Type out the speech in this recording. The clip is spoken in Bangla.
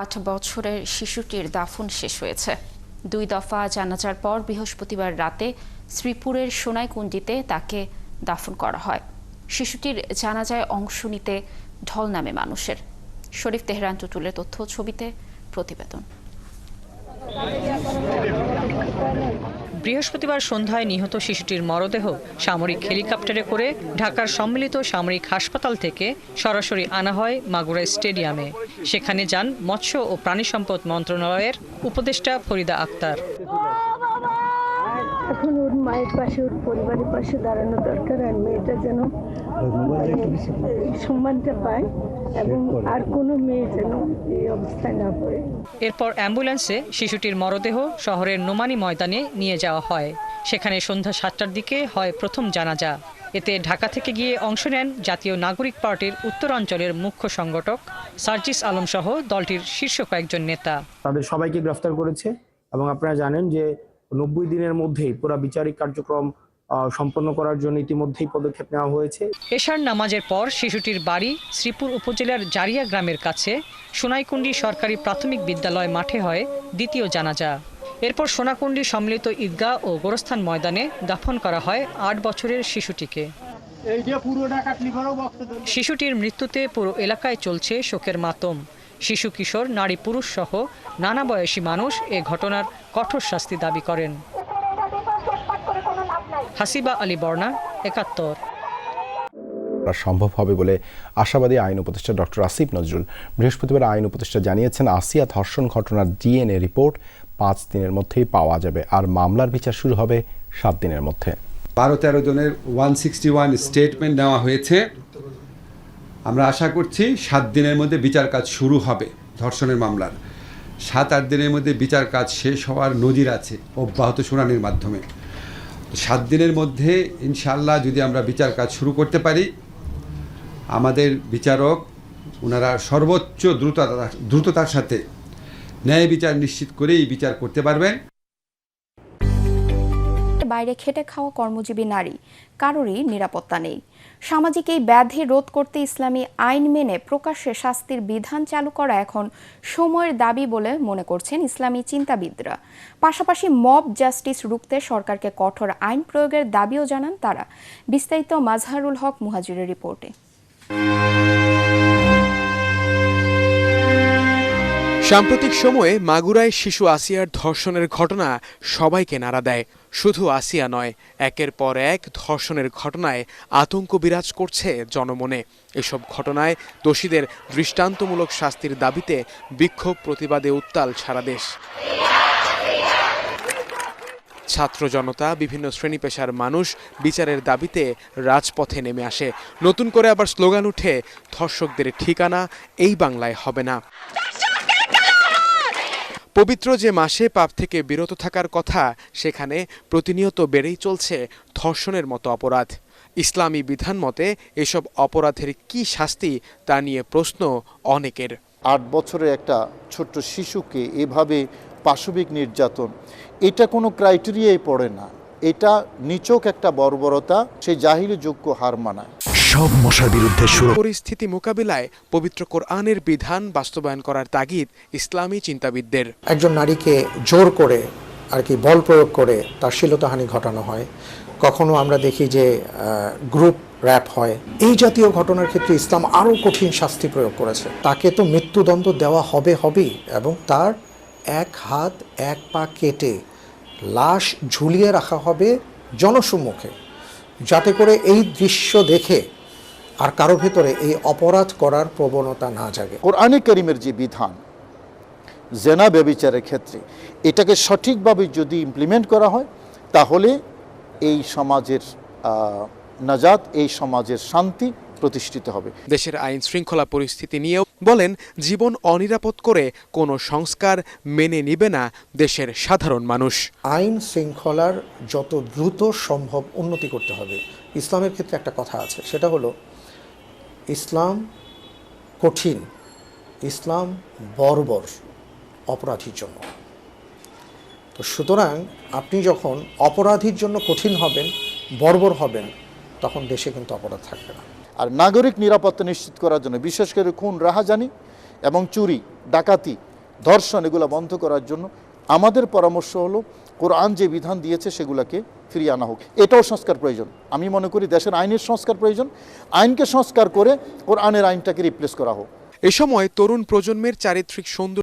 আট বছরের শিশুটির দাফন শেষ হয়েছে। দুই দফা জানাজার পর বৃহস্পতিবার রাতে শ্রীপুরের সোনাইকুণ্ডিতে তাকে দাফন করা হয়। শিশুটির জানাজায় অংশ নিতে ঢল নামে মানুষের। শরীফ তেহরান টুটুলের তথ্য, ছবিতে প্রতিবেদন। বৃহস্পতিবার সন্ধ্যায় নিহত শিশুটির মরদেহ সামরিক হেলিকপ্টারে করে ঢাকার সম্মিলিত সামরিক হাসপাতাল থেকে সরাসরি আনা হয় মাগুরা স্টেডিয়ামে। সেখানে যান মৎস্য ও প্রাণী সম্পদ মন্ত্রণালয়ের উপদেষ্টা ফরিদা আক্তার। মায়ের পাশে ওর পরিবারের পাশে দাঁড়ানো দরকার আর মেয়েটা যেন সম্মানটা পায় এবং আর কোনো মেয়ে যেন এই অবস্থায় না পড়ে। এরপর অ্যাম্বুলেন্সে শিশুটির মরদেহ শহরের নোমানি ময়দানে নিয়ে যাওয়া হয়। সেখানে সন্ধ্যা সাতটার দিকে হয় প্রথম জানাজা। এতে ঢাকা থেকে গিয়ে অংশ নেন জাতীয় নাগরিক পার্টির উত্তরাঞ্চলের মুখ্য সংগঠক সার্জিস আলম সহ দলটির শীর্ষ কয়েকজন নেতা। তাদের সবাইকে গ্রেফতার করেছে এবং আপনারা জানেন যে নব্বই দিনের মধ্যেই পুরো বিচারিক কার্যক্রম আহ, সম্পন্ন করার জন্য ইতিমধ্যেই পদক্ষেপ নেওয়া হয়েছে। এশার নামাজের পর শিশুটির বাড়ি শ্রীপুর উপজেলার জারিয়া গ্রামের কাছে সোনাইকুণ্ডি সরকারি প্রাথমিক বিদ্যালয় মাঠে হয় দ্বিতীয় জানাজা। এরপর সোনাকুণ্ডি সম্মিলিত ঈদগাহ ও গোরস্থান ময়দানে দাফন করা হয় আট বছরের শিশুটিকে। শিশুটির মৃত্যুতে পুরো এলাকায় চলছে শোকের মাতম। শিশু কিশোর নারী পুরুষ সহ নানা বয়সী মানুষ এ ঘটনার কঠোর শাস্তি দাবি করেন। হাসিবা আলী বর্ণা একাত্তর। করা সম্ভব হবে বলে আশাবাদী আইন উপদেষ্টা ডক্টর আসিফ নজরুল বৃহস্পতিবার আইন উপদেষ্টা জানিয়েছেন আসিয়া ধর্ষণ ঘটনার ডিএনএ রিপোর্ট পাঁচ দিনের মধ্যেই পাওয়া যাবে আর মামলার বিচার শুরু হবে সাত দিনের মধ্যে। বারো তেরো জনের ওয়ান সিক্সটি ওয়ান স্টেটমেন্ট নেওয়া হয়েছে। আমরা আশা করছি সাত দিনের মধ্যে বিচার কাজ শুরু হবে ধর্ষণের মামলার। সাত, আট দিনের মধ্যে বিচার কাজ শেষ হওয়ার নজির আছে অব্যাহত শুনানির মাধ্যমে। সাত দিনের মধ্যে ইনশাল্লাহ যদি আমরা বিচার কাজ শুরু করতে পারি, আমাদের বিচারক ওনারা সর্বোচ্চ দ্রুততা, দ্রুততার সাথে ন্যায় বিচার নিশ্চিত করেই বিচার করতে পারবেন। বাইরে খেটে খাওয়া কর্মজীবী নারী, কারোরই নিরাপত্তা নেই। সামাজিক এই ব্যাধি রোধ করতে ইসলামী আইন মেনে প্রকাশ্যে শাস্তির বিধান চালু করা এখন সময়ের দাবি বলে মনে করছেন ইসলামী চিন্তাবিদরা। পাশাপাশি মব জাস্টিস রুখতে সরকারকে কঠোর আইন প্রয়োগের দাবিও জানান তারা। বিস্তারিত মাজহারুল হক মুহাজিরের রিপোর্টে। সাম্প্রতিক সময়ে মাগুরায় শিশু আসিয়ার ধর্ষণের ঘটনা সবাইকে নাড়া দেয়। শুধু আসিয়া নয়, একের পর এক ধর্ষণের ঘটনায় আতঙ্ক বিরাজ করছে জনমনে। এসব ঘটনায় দোষীদের দৃষ্টান্তমূলক শাস্তির দাবিতে বিক্ষোভ প্রতিবাদে উত্তাল সারা দেশ। ছাত্র জনতা, বিভিন্ন শ্রেণি পেশার মানুষ বিচারের দাবিতে রাজপথে নেমে আসে। নতুন করে আবার স্লোগান উঠে, ধর্ষকদের ঠিকানা এই বাংলায় হবে না। পবিত্র যে মাসে পাপ থেকে বিরত থাকার কথা, সেখানে প্রতিনিয়ত বেড়েই চলছে ধর্ষণের মতো অপরাধ। ইসলামী বিধান মতে, এসব অপরাধের কি শাস্তি তা নিয়ে প্রশ্ন অনেকের। আট বছরের একটা ছোট্ট শিশুকে এভাবে পাশবিক নির্যাতন, এটা কোনো ক্রাইটেরিয়াই পড়ে না। এটা নিচক একটা বর্বরতা, সে জাহিলি যোগ্য হার মানায়। সব মশার বিরুদ্ধে সুর পরিস্থিতি মোকাবিলায় পবিত্র কোরআনের বিধান বাস্তবায়ন করার তাগিদ ইসলামী চিন্তাবিদদের। একজন নারীকে জোর করে আর কি বল প্রয়োগ করে তার শ্লীলতাহানি ঘটানো হয়। কখনো আমরা দেখি যে গ্রুপ র্যাপ হয়। এই জাতীয় ঘটনার ক্ষেত্রে ইসলাম আরও কঠিন শাস্তি প্রয়োগ করেছে। তাকে তো মৃত্যুদণ্ড দেওয়া হবে হবেই এবং তার এক হাত এক পা কেটে লাশ ঝুলিয়ে রাখা হবে জনসম্মুখে। যাতে করে এই দৃশ্য দেখে আর কারও ভেতরে এই অপরাধ করার প্রবণতা না জাগে। কোরআনে করিমের যে বিধান জেনা ব্যবিচারের ক্ষেত্রে এটাকে সঠিকভাবে যদি ইমপ্লিমেন্ট করা হয় তাহলে এই সমাজের নাজাত এই সমাজের শান্তি প্রতিষ্ঠিত হবে। দেশের আইন শৃঙ্খলা পরিস্থিতি নিয়েও বলেন জীবন অনিরাপদ করে কোনো সংস্কার মেনে নিবে না দেশের সাধারণ মানুষ। আইন শৃঙ্খলার যত দ্রুত সম্ভব উন্নতি করতে হবে। ইসলামের ক্ষেত্রে একটা কথা আছে সেটা হলো ইসলাম কঠিন, ইসলাম বর্বর, অপরাধীর জন্য। তো সুতরাং আপনি যখন অপরাধীর জন্য কঠিন হবেন, বর্বর হবেন, তখন দেশে কিন্তু অপরাধ থাকবে না। আর নাগরিক নিরাপত্তা নিশ্চিত করার জন্য, বিশেষ করে খুন, রাহাজানি এবং চুরি, ডাকাতি, ধর্ষণ, এগুলো বন্ধ করার জন্য আমাদের পরামর্শ হলো কোরআন যে বিধান দিয়েছে সেগুলোকে ফিরিয়ে আনা হোক। এটাও সংস্কার প্রয়োজন। আমি মনে করি দেশের আইনের সংস্কার প্রয়োজন। আইনকে সংস্কার করে কোরআনের আইনটাকে রিপ্লেস করা হোক। এ সময় তরুণ প্রজন্মের চারিত্রিক সৌন্দর্য